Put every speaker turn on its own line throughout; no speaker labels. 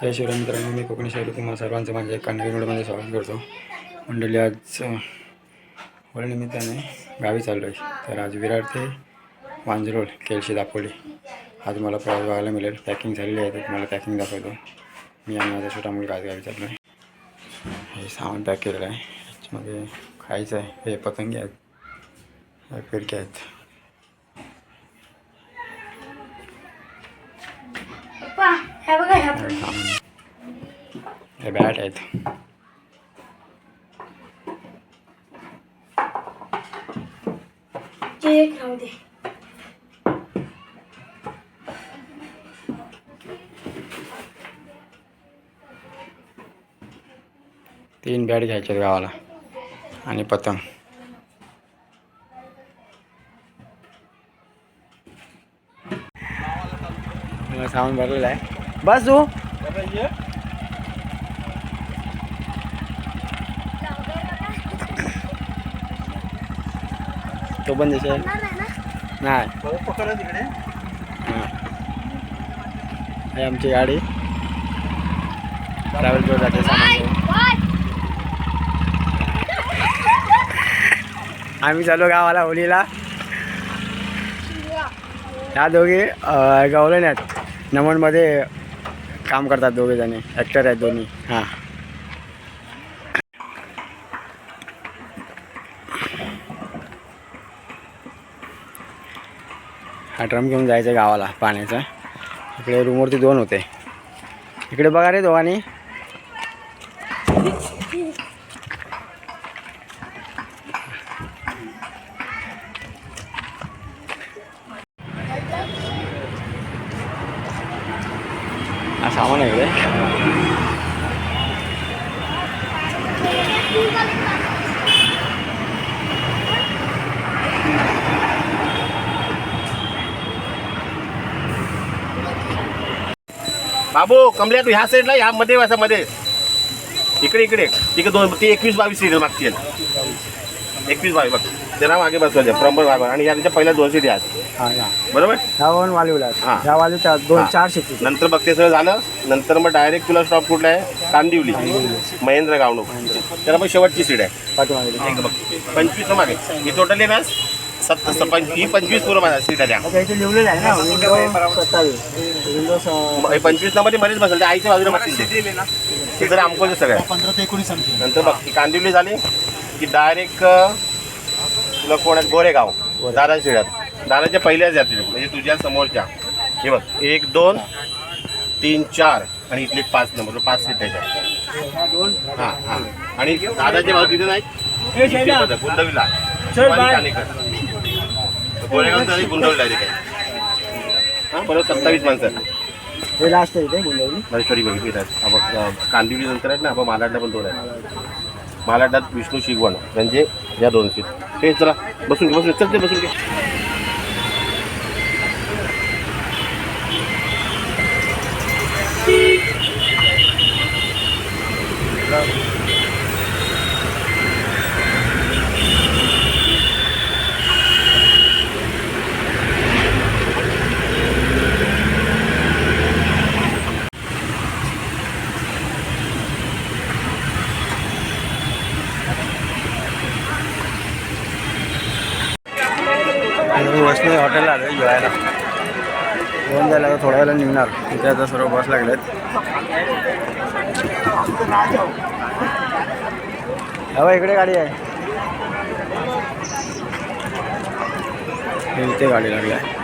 जय शिवराय मित्रांनो मी कोकणी शैली तुम्हाला सर्वांचं माझ्या एका व्हिडिओमध्ये स्वागत करतो. मंडळी आज अं, होळीनिमित्ताने गावी चाललो आहे तर आज विरार ते वांजरोळ केळशी दापोली. आज मला प्रवास बघायला मिळेल. पॅकिंग झालेली आहे तर तुम्हाला पॅकिंग दाखवतो. मी आणि माझा छोटा मुलगा आज गावी चाललो आहे हे सामान पॅक केलेलं आहे. याच्यामध्ये खायचं आहे. हे पतंगी आहेत. हे फिरके आहेत.
हे बघा
हे बॅट आहेत.
जे एक राहू दे.
तीन बॅट घ्यायचे आहेत गावाला. आणि पतंग. मला सामान भरलेलं आहे. बस तू. तो पण दिसेल नाही. हां. आमची गाडी. ट्रॅव्हल करू जाते सामान घेऊन. आम्ही चालू गावाला होलीला. ह्या दोघी अं, गवलन आहेत नमनमध्ये काम करतात दोघे जणी ॲक्टर आहेत दोन्ही. हां. हा ड्रम घेऊन जायचं गावाला पाण्याचा. इकडे रूमवरती दोन होते. इकडे बघा रे दोघांनी. सामान आहे इकडे.
बाबू कमल्या तू ह्या साईडला ह्या मध्ये असं मध्ये. इकडे इकडे. तिकडे दोन ती एकवीस बावीस सिरियल मागची आहे. एकवीस बावीस बघ. त्याला मागे बसवायचे प्रंबर बाबा आणि याच्या पहिल्या दोन सीट आहेत.
हां या.
बरोबर?
ह्या वन वालीवला
हां.
ह्या वालीच्या दोन. चार शेती
नंतर बघते सगळं झालं. नंतर मग डायरेक्ट तुला स्टॉप कुठला आहे? कांदिवली. महेंद्र गावणूक त्याला मग शेवटची सीट आहे. बघ. पंचवीस मागे. ही टोटली ना सत्त स- पंच- ही पंचवीस पूर्ण माझ्या सीट आहे त्या
लिहिलेलं आहे ना विंडो सत्तावीस. विंडो
मग पंचवीसमध्ये मध्येच बसेल. त्या आईच्या बाजूला बसतील ते. जरा आमकोच सगळं. आहे.
पंधरा ते एकोणीस
नंतर बघ ती कांदिवली झाली की डायरेक्ट तुला कोणात गोरेगाव दादा शिळ्यात दादाच्या पहिल्याच जातील म्हणजे तुझ्या समोरच्या. हे बघ एक दोन तीन चार. आणि इथले पाच नंबर. पाच सीट त्याच्यात हां हां. आणि दादाच्या बाजू तिथे नाही. गुंडवीला. गोरेगाव गुंडवली डायरेक्ट हां? बरोबर सत्तावीस माणसं.
हे लास्ट आहे गुंडवली.
महेश्वरी बघितली आहेत कांदिवली नंतर आहेत ना आपण मालाडला पण दोन आहेत. मालाडात विष्णू शिगवण म्हणजे या दोन सीट. हे चला बसून घे बसून घे. चल ते बसून घे.
मी हॉटेलला आलो जेवायला. जेवण जायला आता थोड्या वेळाला निघणार. तिथे आता सर्व बस लागलेत. हवा इकडे गाडी आहे. इथे गाडी लागली आहे.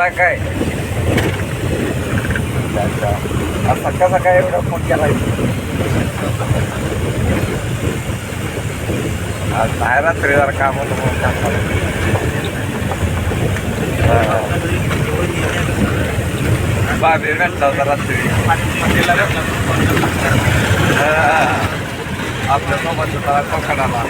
झोपला काय? अच्छा आज सकाळ एवढा फोन केला? आज नाही रात्री जरा काम होतं म्हणून काम झालं. बाबी भेटला होता रात्री. हा. आपल्यासोबत होता कोकणाला.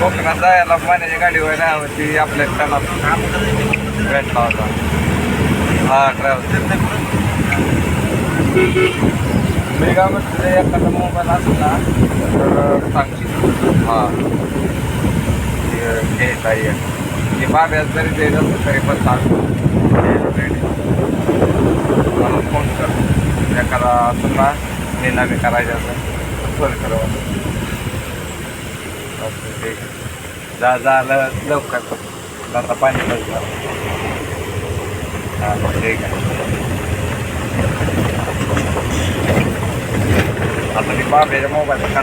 कोकणात जायला पाण्याची गाडी वगैरे होती आपल्या त्याला भेटला होता. हा ट्रॅव्हल मी काय म्हणतो एखादा मोबाईल असला तर सांगशील? हा. ते घ्यायचा येईल की बाब्यात जरी देत असेल तरी पण सांग. मला फोन कर. एखादा असं ना निलामी करायचं असं फोन करा. आहे. जा झालं लवकर. आता पाणी बसलं हां ठीक आहे. आता मी बाबेच्या मोबाईल कसा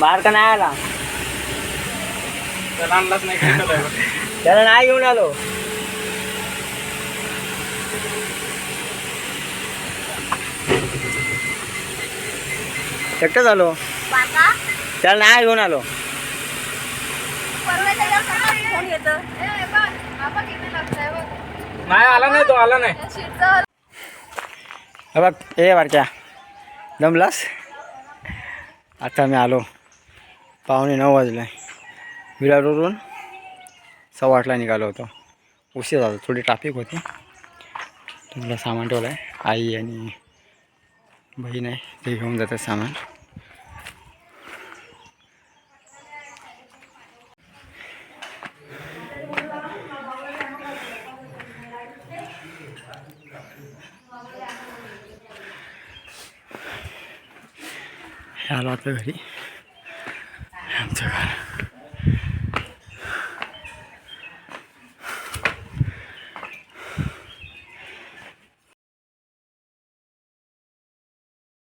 बाहेर का नाही आला? त्याला नाही घेऊन आलो. एकटं झालो त्याला नाही घेऊन आलो.
नाही आला नाही तो आला नाही.
बघ ए बारक्या जमलास आता मी आलो. पावणे नऊ वाजले. विरारवरून सव्वा आठला निघालो होतो. उशीर झाला थोडी ट्राफिक होती. तुला सामान ठेवलं आहे आई आणि बहीण आहे ते घेऊन जातात सामान. आलो आता घरी. आमच्या आमचं घर